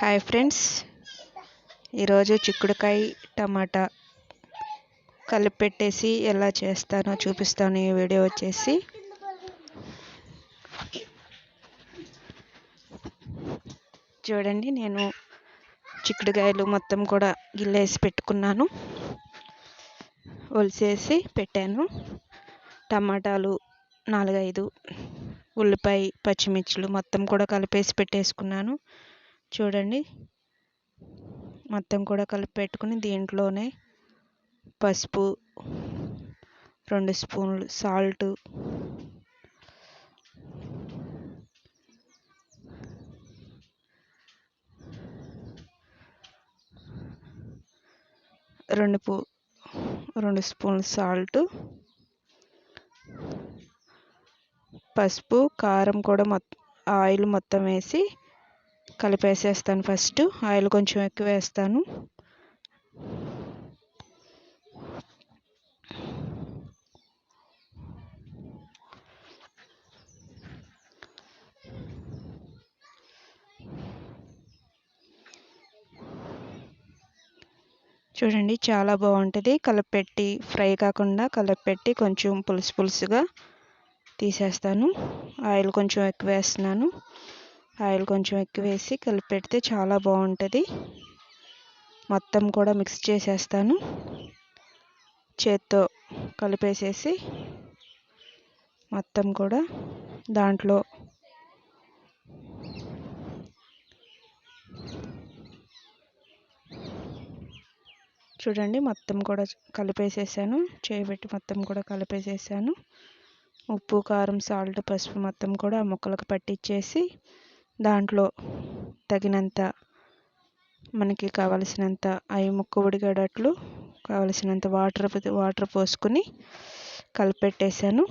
Hi friends ఈరోజు చిక్కుడుకాయ టమాటా కలిపెట్టేసి ఎలా చేస్తానో చూపిస్తాను. ఈ వీడియో వచ్చేసి చూడండి నేను చిక్కుడుకాయలు మొత్తం కూడా గిల్లేసి పెట్టుకున్నాను. ఒలిసేసి పెట్టాను. టమాటాలు నాలుగైదు ఉల్లిపాయ పచ్చిమిర్చిలు మొత్తం కూడా కలిపేసి పెట్టేసుకున్నాను. చూడండి. మొత్తం కూడా కలిపి పెట్టుకుని దీంట్లోనే పసుపు రెండు స్పూన్లు సాల్ట్ రెండు పూ రెండు స్పూన్లు సాల్ట్ పసుపు కారం కూడా మొత్తం ఆయిల్ మొత్తం వేసి కలిపేసేస్తాను ఫస్ట్. ఆయిల్ కొంచెం ఎక్కువ వేస్తాను. చూడండి చాలా బాగుంటుంది. కలిపెట్టి ఫ్రై కాకుండా కలిపెట్టి కొంచెం పులుసు పులుసుగా తీసేస్తాను. ఆయిల్ కొంచెం ఎక్కువ వేస్తున్నాను. ఆయిల్ కొంచెం ఎక్కువ వేసి కలిపెడితే చాలా బాగుంటుంది. మొత్తం కూడా మిక్స్ చేసేస్తాను. చేత్తో కలిపేసేసి మొత్తం కూడా దాంట్లో చూడండి మొత్తం కూడా కలిపేసేసాను. చేయబెట్టి మొత్తం కూడా కలిపేసేసాను. ఉప్పు కారం సాల్ట్ పసుపు మొత్తం కూడా ఆ ముక్కలకు పట్టించేసి దాంట్లో తగినంత మనకి కావలసినంత అవి ముక్క ఉడిగేటట్లు కావలసినంత వాటర్ వాటర్ పోసుకుని కలిపెట్టేసాను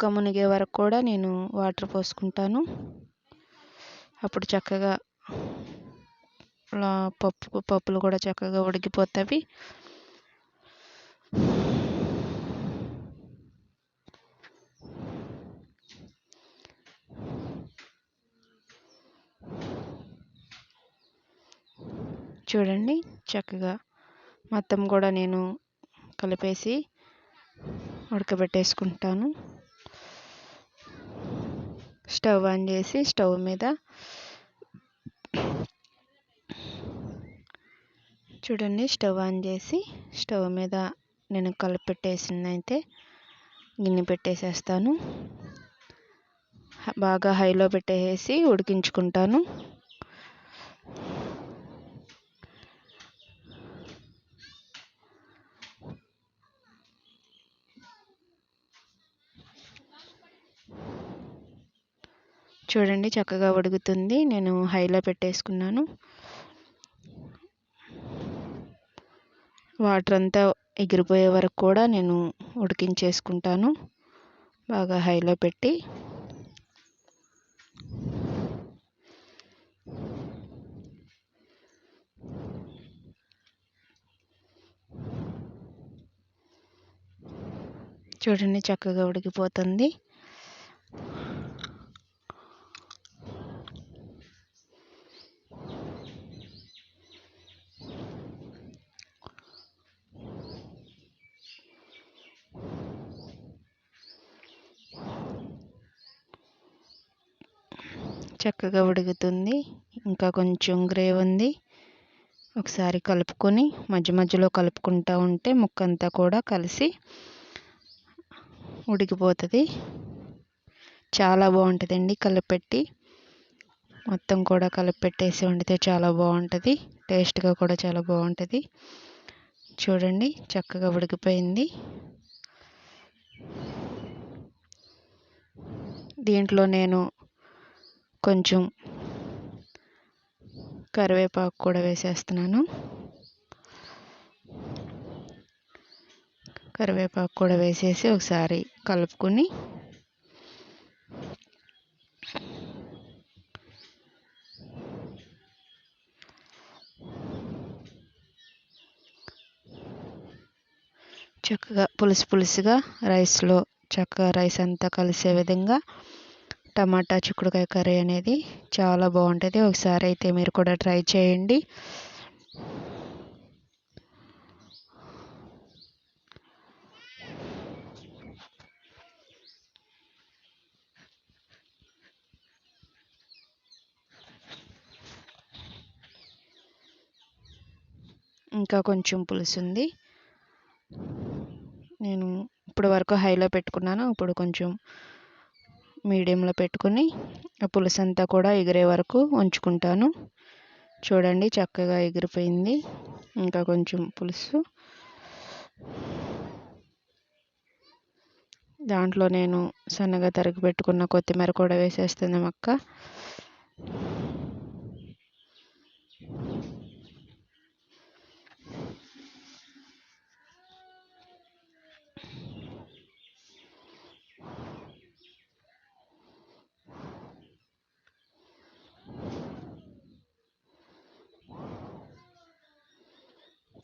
ముక్క మునిగే వరకు కూడా నేను వాటర్ పోసుకుంటాను. అప్పుడు చక్కగా పప్పు పప్పులు కూడా చక్కగా ఉడికిపోతాయి. చూడండి చక్కగా మొత్తం కూడా నేను కలిపేసి ఉడకబెట్టేసుకుంటాను. స్టవ్ ఆన్ చేసి స్టవ్ మీద చూడండి స్టవ్ ఆన్ చేసి స్టవ్ మీద నేను కలిపెట్టేసిందైతే గిన్నె పెట్టేసేస్తాను. బాగా హైలో పెట్టేసి ఉడికించుకుంటాను. చూడండి చక్కగా ఉడుకుతుంది. నేను హైలో పెట్టేసుకున్నాను. వాటర్ అంతా ఎగిరిపోయే వరకు కూడా నేను ఉడికించేసుకుంటాను. బాగా హైలో పెట్టి. చూడండి చక్కగా ఉడికిపోతుంది. చక్కగా ఉడుకుతుంది. ఇంకా కొంచెం గ్రేవ్ ఉంది. ఒకసారి కలుపుకొని మధ్య మధ్యలో కలుపుకుంటూ ఉంటే ముక్క అంతా కూడా కలిసి ఉడికిపోతుంది. చాలా బాగుంటుందండి కలిపెట్టి. మొత్తం కూడా కలిపెట్టేసి వండితే చాలా బాగుంటుంది. టేస్ట్గా కూడా చాలా బాగుంటుంది. చూడండి చక్కగా ఉడికిపోయింది. దీంట్లో నేను కొంచెం కరివేపాకు కూడా వేసేస్తున్నాను. కరివేపాకు కూడా వేసేసి ఒకసారి కలుపుకొని చక్కగా పులుసు పులుసుగా రైస్లో చక్కగా రైస్ అంతా కలిసే విధంగా టమాటా చిక్కుడుకాయ కర్రీ అనేది చాలా బాగుంటుంది. ఒకసారి అయితే మీరు కూడా ట్రై చేయండి. ఇంకా కొంచెం పులుసు ఉంది. నేను ఇప్పుడు వరకు హైలో పెట్టుకున్నాను. ఇప్పుడు కొంచెం మీడియంలో పెట్టుకుని ఆ పులుసు అంతా కూడా ఎగిరే వరకు ఉంచుకుంటాను. చూడండి చక్కగా ఎగిరిపోయింది. ఇంకా కొంచెం పులుసు. దాంట్లో నేను సన్నగా తరిగి పెట్టుకున్న కొత్తిమీర కూడా వేసేస్తుంది మొక్క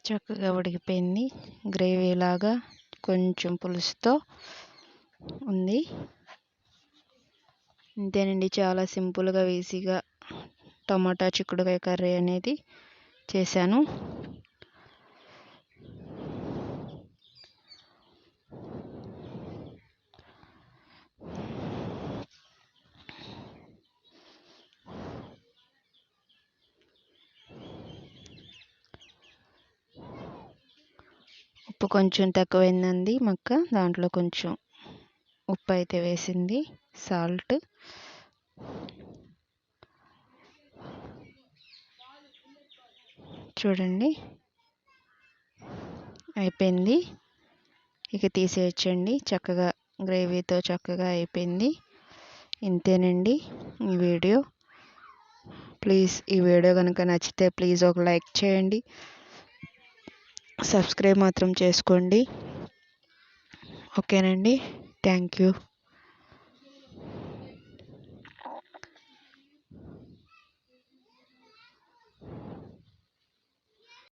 చక్కగా ఉడికిపోయింది. గ్రేవీ లాగా కొంచెం పులుసుతో ఉంది. అంతేనండి చాలా సింపుల్గా ఈజీగా టమాటా చిక్కుడుకాయ కర్రీ అనేది చేశాను. ఉప్పు కొంచెం తక్కువైందండి మక్క. దాంట్లో కొంచెం ఉప్పు అయితే వేసింది. సాల్ట్. చూడండి. అయిపోయింది. ఇక తీసేయచ్చండి. చక్కగా గ్రేవీతో చక్కగా అయిపోయింది. ఇంతేనండి ఈ వీడియో. ప్లీజ్ ఈ వీడియో కనుక నచ్చితే ప్లీజ్ ఒక లైక్ చేయండి. సబ్స్క్రైబ్ మాత్రం చేసుకోండి. ఓకేనండి. Thank you.